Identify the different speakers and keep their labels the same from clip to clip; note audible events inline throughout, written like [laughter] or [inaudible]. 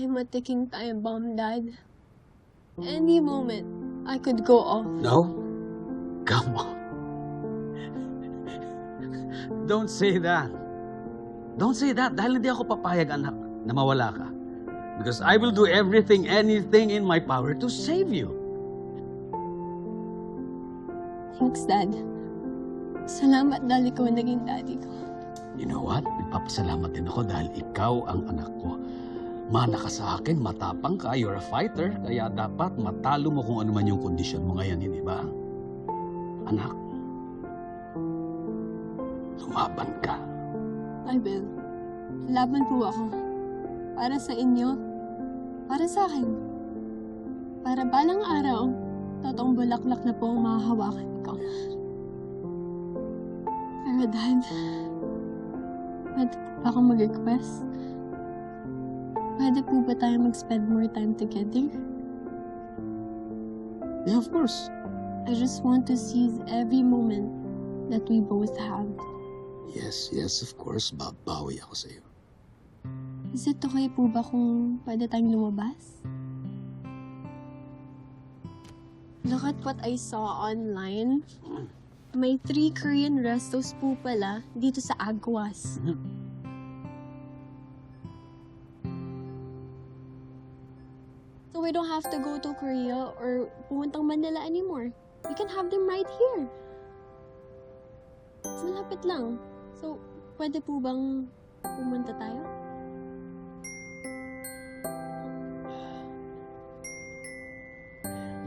Speaker 1: I'm a ticking time bomb, Dad. Any moment, I could go off.
Speaker 2: No? Come on. Don't say that. Don't say that dahil hindi ako papayag, anak, na mawala ka. Because I will do everything, anything in my power to save you.
Speaker 1: Thanks, Dad. Salamat dahil ikaw ang naging daddy ko.
Speaker 2: You know what? Nagpapasalamat din ako dahil ikaw ang anak ko. Mana ka sa akin, matapang ka, you're a fighter, kaya dapat matalo mo kung ano man yung kondisyon mo ngayon, hindi ba? Anak, lumaban ka.
Speaker 1: Will. Laban po ako. Para sa inyo. Para sa akin. Para balang araw, totoong bulaklak na po ang mahahawakan ko. Pero Dad, pwede akong mag-request? Pwede po ba tayo mag-spend more time together?
Speaker 2: Yeah, of course.
Speaker 1: I just want to seize every moment that we both have.
Speaker 2: Yes, yes, of course. Babawi ako sa iyo.
Speaker 1: Is it okay po ba kung pwede tayong lumabas? Look at what I saw online. May three Korean restos po pala dito sa Agwas. We don't have to go to Korea or pumuntang Manila anymore. We can have them right here. Malapit lang. So, pwede po bang pumunta tayo?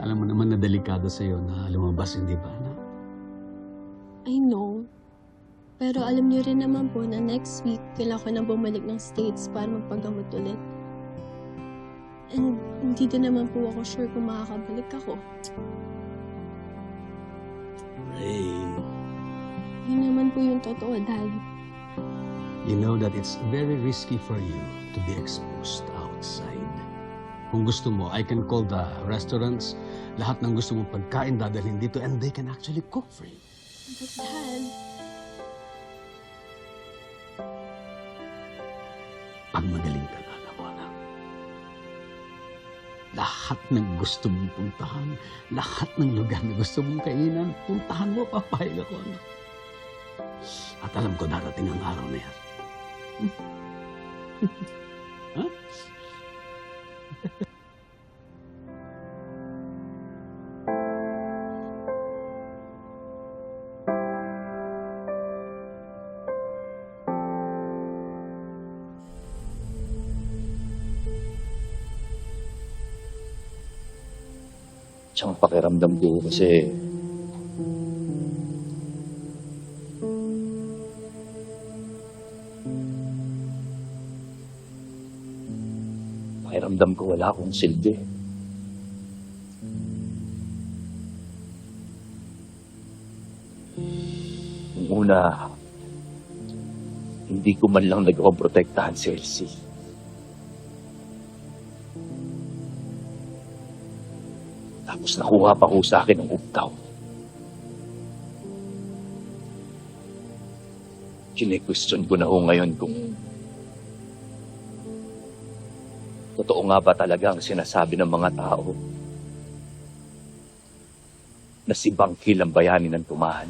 Speaker 2: Alam mo naman na delikado sa iyo na lumabas, hindi ba, anak?
Speaker 1: I know. Pero alam niyo rin naman po na next week, kailangan ko na bumalik ng States para magpagamot ulit. And hindi din naman po ako sure kung makakabalik ako.
Speaker 2: Ray,
Speaker 1: Yun naman po yung totoo, Dad.
Speaker 2: you know that it's very risky for you to be exposed outside. Kung gusto mo, I can call the restaurants. Lahat ng gusto mong pagkain dadalhin dito and they can actually cook for you.
Speaker 1: But Dad,
Speaker 2: Pag magaling ka Lahat ng gusto mong puntahan, lahat ng lugar na gusto mong kainan, puntahan mo, papayag ako, anak. At alam ko, darating ang araw na yan. [laughs] ha?
Speaker 3: Tsaka pakiramdam ko kasi pakiramdam ko wala akong silbi. Nung una, hindi ko man lang nagawang protektahan si Elsie. Tapos nakuha pa ko sa akin ng uptaw. Kine-question ko na ho ngayon kung totoo nga ba talaga ang sinasabi ng mga tao na si Bangkil ang bayani ng tumahan.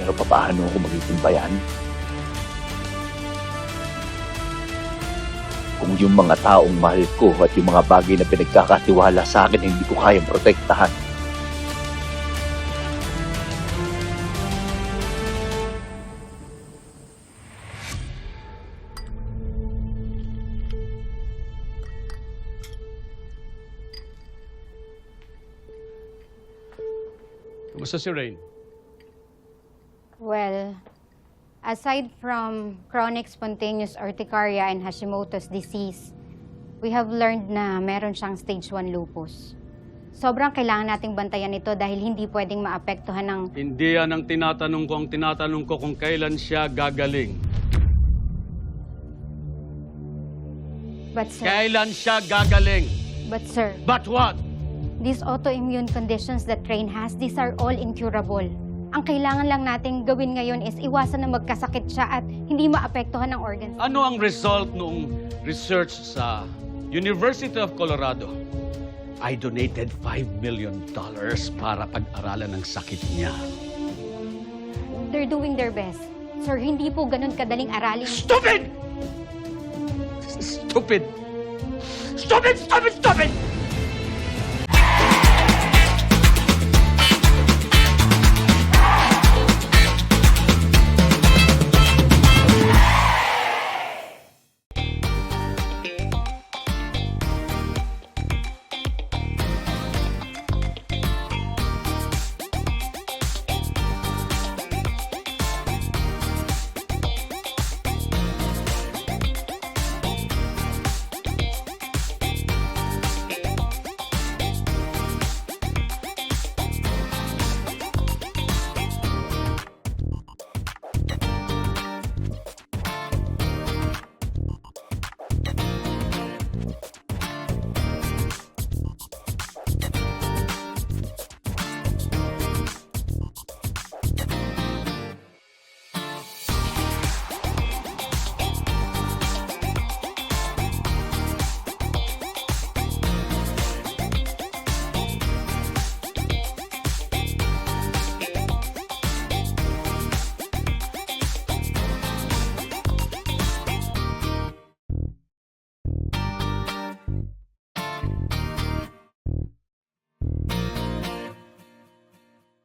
Speaker 3: Pero paano ako magiging bayani? Kung yung mga taong mahal ko at yung mga bagay na pinagkakatiwala sa akin hindi ko kayang protektahan.
Speaker 2: Kumusta si Rain?
Speaker 4: Well, aside from chronic spontaneous urticaria and Hashimoto's disease, we have learned na meron siyang stage 1 lupus. Sobrang kailangan nating bantayan ito dahil hindi pwedeng maapektuhan ng
Speaker 5: Hindi yan ang tinatanong ko. Ang tinatanong ko kung kailan siya gagaling.
Speaker 4: But sir,
Speaker 5: Kailan siya gagaling?
Speaker 4: but sir,
Speaker 5: But what?
Speaker 4: these autoimmune conditions that Rain has, these are all incurable. Ang kailangan lang nating gawin ngayon is iwasan na magkasakit siya at hindi maapektuhan ng organs.
Speaker 2: Ano ang result noong research sa University of Colorado? I donated 5 million dollars para pag-aralan ng sakit niya.
Speaker 4: They're doing their best. Sir, hindi po ganun kadaling aralin.
Speaker 2: Stupid! Stupid! Stupid! Stupid! Stupid!